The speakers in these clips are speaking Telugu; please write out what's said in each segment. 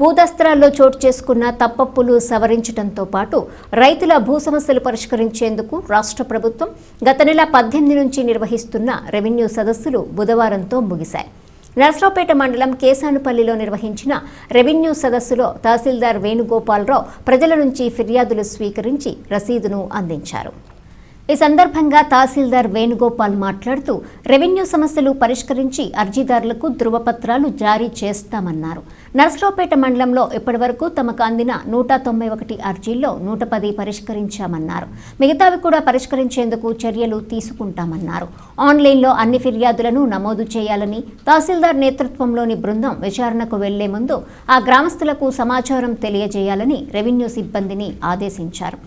భూదస్త్రాల్లో చోటు చేసుకున్న తప్పప్పులు సవరించడంతో పాటు రైతుల భూ సమస్యలు పరిష్కరించేందుకు రాష్ట్ర ప్రభుత్వం గత నెల పద్దెనిమిది నుంచి నిర్వహిస్తున్న రెవెన్యూ సదస్సులు బుధవారంతో ముగిశాయి. నర్సరావుపేట మండలం కేసానుపల్లిలో నిర్వహించిన రెవెన్యూ సదస్సులో తహసీల్దార్ వేణుగోపాలరావు ప్రజల నుంచి ఫిర్యాదులు స్వీకరించి రసీదును అందించారు. ఈ సందర్భంగా తహసీల్దార్ వేణుగోపాల్ మాట్లాడుతూ రెవెన్యూ సమస్యలు పరిష్కరించి అర్జీదారులకు ధృవపత్రాలు జారీ చేస్తామన్నారు. నర్సరావుపేట మండలంలో ఇప్పటివరకు తమకు అందిన నూట తొంభై ఒకటి అర్జీల్లో నూట పది పరిష్కరించామన్నారు. మిగతావి కూడా పరిష్కరించేందుకు చర్యలు తీసుకుంటామన్నారు. ఆన్లైన్లో అన్ని ఫిర్యాదులను నమోదు చేయాలని తహసీల్దార్ నేతృత్వంలోని బృందం విచారణకు వెళ్ళే ముందు ఆ గ్రామస్తులకు సమాచారం తెలియజేయాలని రెవెన్యూ సిబ్బందిని ఆదేశించారు.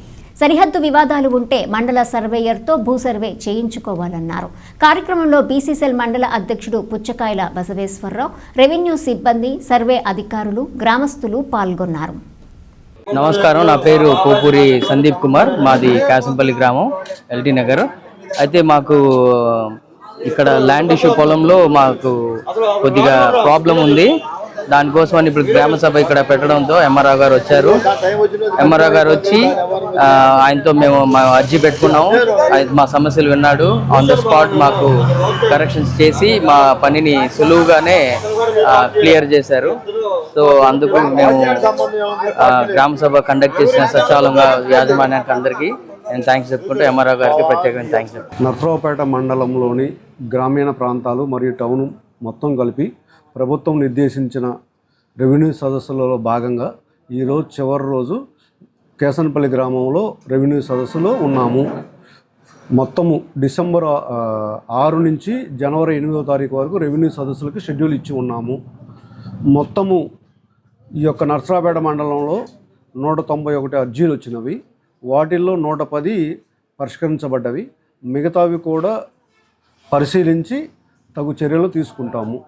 సరిహద్దు వివాదాలు ఉంటే మండల సర్వేయర్తో భూ సర్వే చేయించుకోవాలన్నారు. కార్యక్రమంలో బీసీసీఎల్ మండల అధ్యక్షుడు పుచ్చకాయల బసవేశ్వరరావు రెవెన్యూ సిబ్బంది సర్వే అధికారులు గ్రామస్తులు పాల్గొన్నారు. నమస్కారం నా పేరు పోపూరి సందీప్ కుమార్ మాది కాసంపల్లి గ్రామం ఎల్టీ నగర్. అయితే మాకు ఇక్కడ ల్యాండ్ ఇష్యూ పొలంలో మాకు కొద్దిగా ప్రాబ్లం ఉంది. దానికోసం ఇప్పుడు గ్రామ సభ ఇక్కడ పెట్టడంతో ఎంఆర్ఓ గారు వచ్చారు. ఎంఆర్ఓ గారు వచ్చి ఆయనతో మేము మా అర్జీ పెట్టుకున్నాము. ఆయన మా సమస్యలు విన్నాడు. ఆన్ ద స్పాట్ మాకు కరెక్షన్స్ చేసి మా పనిని సులువుగానే క్లియర్ చేశారు. సో అందుకు మేము గ్రామ సభ కండక్ట్ చేసిన సచివాలయంగా యాజమాన్యానికి అందరికీ నేను థ్యాంక్స్ చెప్పుకుంటూ ఎంఆర్ఓ గారికి ప్రత్యేకమైన థ్యాంక్స్ చెప్పుకుంటాను నర్సరావుపేట మండలంలోని గ్రామీణ ప్రాంతాలు మరియు టౌన్ మొత్తం కలిపి ప్రభుత్వం నిర్దేశించిన రెవెన్యూ సదస్సులలో భాగంగా ఈరోజు చివరి రోజు కేసనపల్లి గ్రామంలో రెవెన్యూ సదస్సులో ఉన్నాము. మొత్తము డిసెంబర్ ఆరు నుంచి జనవరి ఎనిమిదో తారీఖు వరకు రెవెన్యూ సదస్సులకు షెడ్యూల్ ఇచ్చి ఉన్నాము. మొత్తము ఈ యొక్క నర్సరాపేట మండలంలో నూట తొంభై ఒకటి అర్జీలు వచ్చినవి. వాటిల్లో నూట పది పరిష్కరించబడ్డవి. మిగతావి కూడా పరిశీలించి తగు చర్యలు తీసుకుంటాము.